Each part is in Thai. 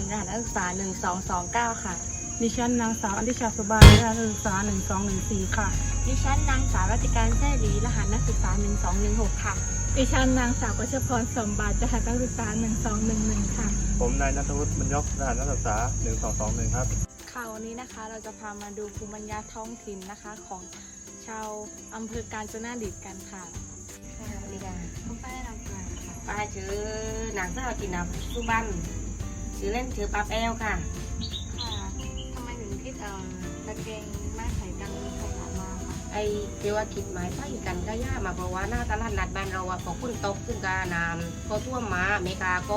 ลรหัสนักศึกษา 1229 ค่ะ ดิฉันนางสาวอลิชาสุบาลนักศึกษา 1214 ค่ะ ดิฉันนางสาวรัติการแท้หลีรหัสนักศึกษา 1216 ค่ะ ดิฉันนางสาวกชพรสมบัติรหัสนักศึกษา 1211 ค่ะ ผมนายนัทวุฒิบรรยกรหัสนักศึกษา 1221 ครับ ค่ะวันนี้นะคะเราจะพามาดูภูมิปัญญาท้องถิ่นนะคะของชาวอำเภอกาญจนดิตกันค่ะค่ะสวัสดีค่ะคุณป้าได้นำมาค่ะป้าชื่อนางสาวจินาสุบัน ชื่อเล่นชื่อป้าแป้วค่ะ ค่ะทำไมถึงคิดเอ่อตะเกงไม้ไผ่กันขยะมาค่ะไอ้ที่ว่าคิดหมายไปกันก็ย่ามาเพราะว่าหน้าตลาดนัดบ้านเราอะพอฝนตกขึ้นกาน้ำพอท่วมมาอเมริกาก็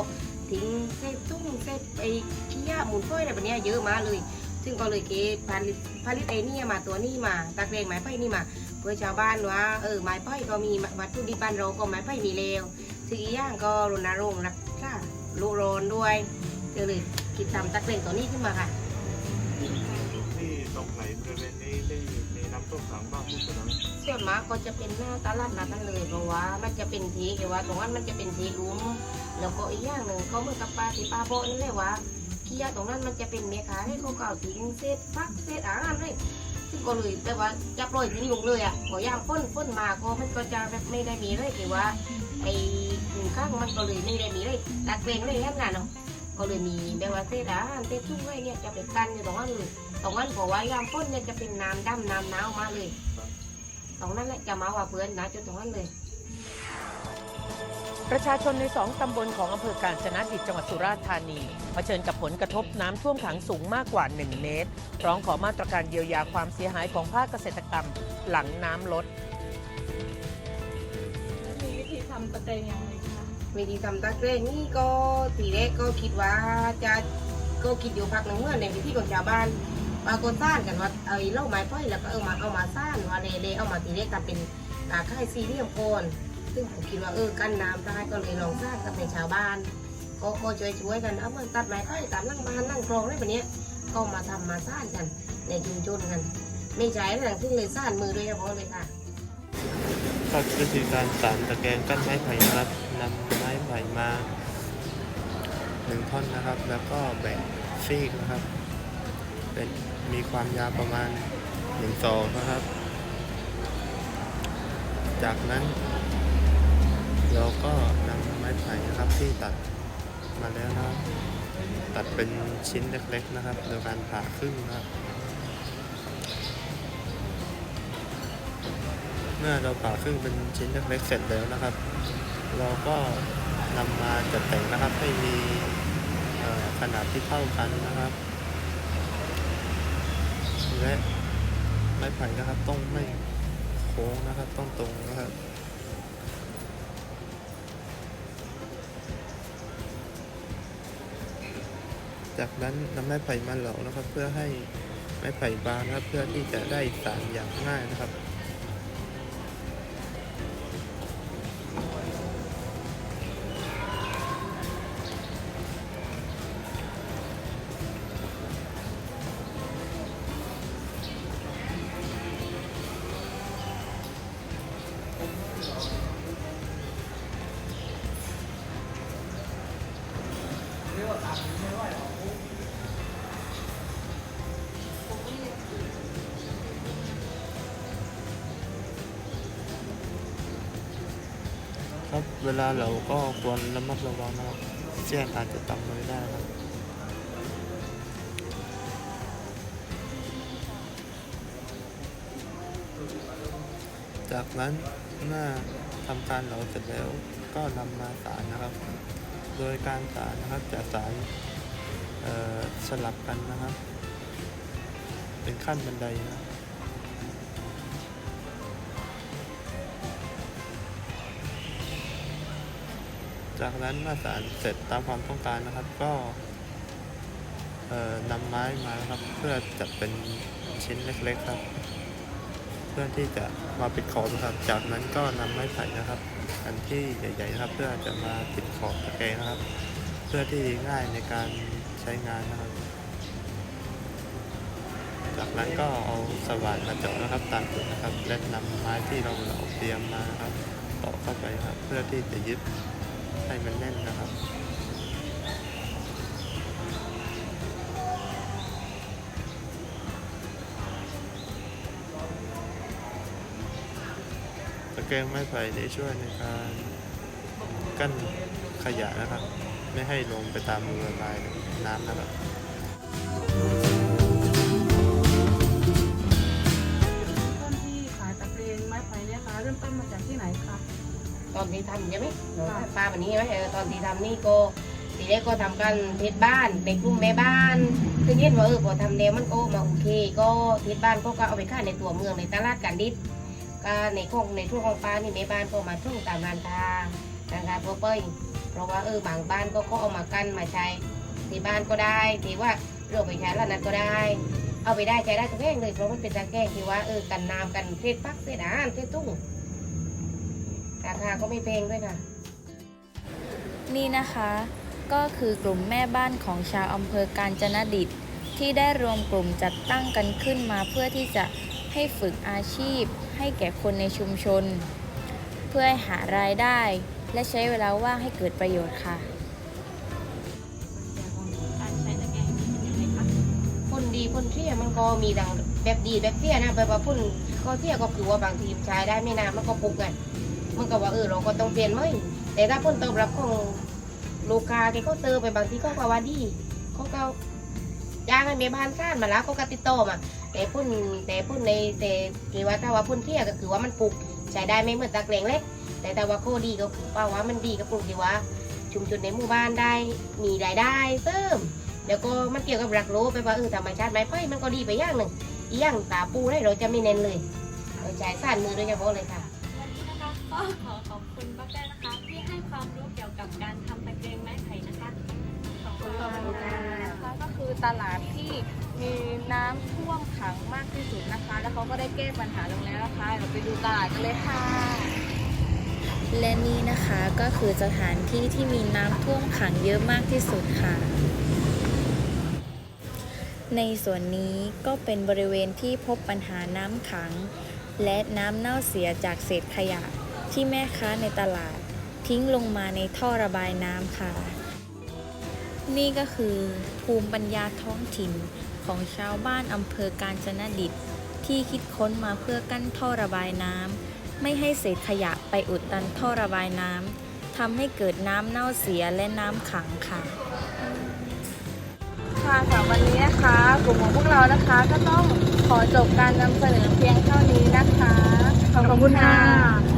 ทิ้งเศษตุ้งเศษไอ้ขี้ยาหมุนฟ้อยอะไรแบบเนี้ยเยอะมาเลย ซึ่งก็เลยเกผลิตผลิตไอ้เนี่ยมาตัวนี้มาตะเกรงไม้ไผ่นี่มา เพื่อชาวบ้านว่าเออไม้ไผ่ก็มีวัตถุดิบบ้านเราก็ไม้ไผ่มีเลวซึ่งอีกอย่างก็รณรงค์รักษาโลกร้อนด้วย ก็เลยคิดทำตะเกรงตัวนี้ขึ้นมาค่ะ ที่ตรงไหนบริเวณนี้ที่มีน้ำท่วมขังมากที่สุดนะส่วนมากก็จะเป็นหน้าตลาดนัดนั่นเลยเพราะว่ามันจะเป็นทีแต่ว่าตรงนั้นมันจะเป็นทีลุ้มแล้วก็อีกอย่างหนึ่งเขาเหมือนกับปลาที่ปลาโบะนั่นแหละว่าขี้ยาตรงนั้นมันจะเป็นเมฆาให้เขาเก่าทิ้งเศษฟักเศษอาหารเลยซึ่งก็เลยแต่ว่าจะปล่อยทิ้งลงเลยอะพอย่างพ่นพ่นมาก็มันก็จะแบบไม่ได้มีเลยแต่ว่าไอ้หนึ่งข้างมันก็เลยไม่ได้มีเลยตักเกรงเลยแค่นั้นเนาะ ก็เลยมีแบบว่าเศษอาหารเศษทุ่งไว้เนี่ยจะไปกันอยู่ตรงนั้นเลยตรงนั้นเพราะว่ายามพ่นเนี่ยจะเป็นน้ำดำน้ำหนาวมาเลยตรงนั้นแหละจะมาว่าเพื่อนนะจนตรงนั้นเลย ประชาชนในสองตำบลของอำเภอกาญจนดิตจังหวัดสุราษฎร์ธานีเผชิญกับผลกระทบน้ำท่วมขังสูงมากกว่า 1 เมตร ร้องขอมาตรการเยียวยาความเสียหายของภาคเกษตรกรรมหลังน้ำลดมีวิธีทำตะเกงยังไง วิธีทำตะเกรงนี่ก็ทีแรกก็คิดว่าจะก็คิดอยู่พักหนึ่งเมื่อในวิธีของชาวบ้านปรากฏซ่านกันว่าไอ้เล่าไม้พ้อยแล้วก็เอามาเอามาซ่านว่าเล่ๆเอามาทีแรกทำเป็นตาค่ายซีเรียมโคนซึ่งผมคิดว่าเออกั้นน้ำได้ก็เลยลองสร้างกับในชาวบ้าน ก็ก็ช่วยช่วยๆกันเอามาตัดไม้พ้อยตามนั่งบ้านนั่งคลองอะไรแบบนี้ก็มาทำมาซ่านกันในชุมชนกัน ไม่ใช้หลังที่เลยซ่านมือโดยเฉพาะเลยค่ะก็วิธีการสานตะแกรงกั้นไม้ไผ่นะครับ นำไม้ไผ่มาหนึ่งท่อนนะครับ แล้วก็แบ่งซีกนะครับ เป็นมีความยาวประมาณหนึ่งศอกนะครับ จากนั้น เราก็นำไม้ไผ่นะครับที่ตัดมาแล้วนะครับ ตัดเป็นชิ้นเล็กๆนะครับ โดยการผ่าครึ่งนะครับ เมื่อเราผ่าครึ่งเป็นชิ้นเล็กๆเสร็จแล้วนะครับ เราก็นำมาจัดแต่งนะครับให้มีขนาดที่เท่ากันนะครับ และไม้ไผ่นะครับต้องไม่โค้งนะครับต้องตรงนะครับจากนั้นนำไม้ไผ่มาเหลานะครับ เพื่อให้ไม้ไผ่บางนะครับ เพื่อที่จะได้สารอย่างง่ายนะครับ ครับเวลาเราก็ควรระมัดระวังนะครับเสี้ยนอาจจะตำมือได้ครับจากนั้น เมื่อทำการเหลาเสร็จแล้วก็นำมาสารนะครับ โดยการสารนะครับจะสารสลับกันนะครับ เป็นขั้นบันไดนะจากนั้นเมื่อสารเสร็จตามความต้องการนะครับ ก็นำไม้มานะครับเพื่อจัดเป็นชิ้นเล็กๆครับ เพื่อที่จะมาปิดขอบนะครับ จากนั้นก็นำไม้ไผ่นะครับ อันที่ใหญ่ๆนะครับ เพื่อจะมาปิดขอบตะแกรงนะครับ เพื่อที่ง่ายในการใช้งานนะครับ จากนั้นก็เอาสว่านมาเจาะนะครับตามจุดนะครับ และนำไม้ที่เราเหลาเตรียมมาครับต่อเข้าไปครับ เพื่อที่จะยึดให้มันแน่นนะครับ แกรงไม้ไผ่นี่ช่วยในการกั้นขยะนะครับ ไม่ให้ลงไปตามรูระบายน้ำนะครับต้นที่ขายตะเกียงไม้ไผ่เนี่ยค่ะเริ่มต้นมาจากที่ไหนคะตอนที่ทำใช่ไหมปลาแบบนี้ใช่ไหมเออตอนที่ทำนี่ก็ทีแรกก็ทำกันเทศบ้านในกลุ่มแม่บ้านซึ่งเห็นว่าเออพอทำแล้วมันก็มาโอเค ก็เทศบ้านก็ก็เอาไปขายในตัวเมืองในตลาดกันดิษ ก็ในของในช่งของปลานี่แม่บ้านก็มาช่งตามร้านค้าร้านค้าทั่วไปเพราะว่าเออบางบ้านก็ก็เอามากั้นมาใช้ที่บ้านก็ได้ที่ว่าเราไปใช้ร้านนั้นก็ได้ เอาไปได้ใช้ได้ทุกแห่งเลยเพราะมันเป็นตะแกรงที่ว่าเออกันน้ำกันเศษพักเศอาหารเศษตุ้งราคาก็ไม่แพงด้วยค่ะ นี่นะคะ ก็คือกลุ่มแม่บ้านของชาวอำเภอกาญจนดิตที่ได้รวมกลุ่มจัดตั้งกันขึ้นมาเพื่อที่จะให้ฝึกอาชีพ ให้แก่คนในชุมชน เพื่อให้หารายได้ และใช้เวลาว่างให้เกิดประโยชน์ค่ะ พ่นดีพ่นเสียมันก็มีดังแบบดีแบบเสียนะแบบว่าพ่นก็เสียก็คือว่าบางทีใช้ได้ไม่นานมันก็ปุกกันมันก็ว่าเออเราก็ต้องเปลี่ยนไหมแต่ถ้าพ่นตอบรับของโลกาแกก็เจอไปบางทีก็ว่าดีเขาก็จ้างให้แม่บ้านซ่านมาแล้วเขาก็ติดต่อมา แต่พ่นแต่พ่นในแต่คือว่าถ้าว่าพ่นเสียก็คือว่ามันปุกใช้ได้ไม่เหมือนตะเกรงเล็ก แต่แต่ว่าข้อดีก็คือว่ามันดีกับกลุ่มที่ว่า ชุมชนในหมู่บ้านได้มีรายได้เพิ่มแล้วก็มันเกี่ยวกับหลักโลไปว่าเออธรรมชาติไม้ไผ่มันก็ดีไปอย่างหนึ่งอีกอย่างตาปูได้เราจะไม่เน้นเลยเราใช้สั้นมือโดยเฉพาะเลยค่ะวันนี้นะคะก็ขอขอบคุณป้าแป้นะคะที่ให้ความรู้เกี่ยวกับการทำตะเกียงไม้ไผ่นะคะขอบคุณค่ะนะคะก็คือตลาดที่ มีน้ำท่วมขังมากที่สุดนะคะ แล้วเขาก็ได้แก้ปัญหาลงแล้วนะคะเราไปดูตลาดกันเลยค่ะ และนี่นะคะก็คือสถานที่ที่มีน้ำท่วมขังเยอะมากที่สุดค่ะ ในส่วนนี้ก็เป็นบริเวณที่พบปัญหาน้ำขัง และน้ำเน่าเสียจากเศษขยะ ที่แม่ค้าในตลาด ทิ้งลงมาในท่อระบายน้ำค่ะ นี่ก็คือภูมิปัญญาท้องถิ่น ของชาวบ้านอำเภอกาญจนดิตที่คิดค้นมาเพื่อกั้นท่อระบายน้ำไม่ให้เศษขยะไปอุดตันท่อระบายน้ำทำให้เกิดน้ำเน่าเสียและน้ำขังค่ะค่ะสำหรับวันนี้นะคะกลุ่มของพวกเรานะคะก็ต้องขอจบการนำเสนอเพียงเท่านี้นะคะ ขอบคุณค่ะ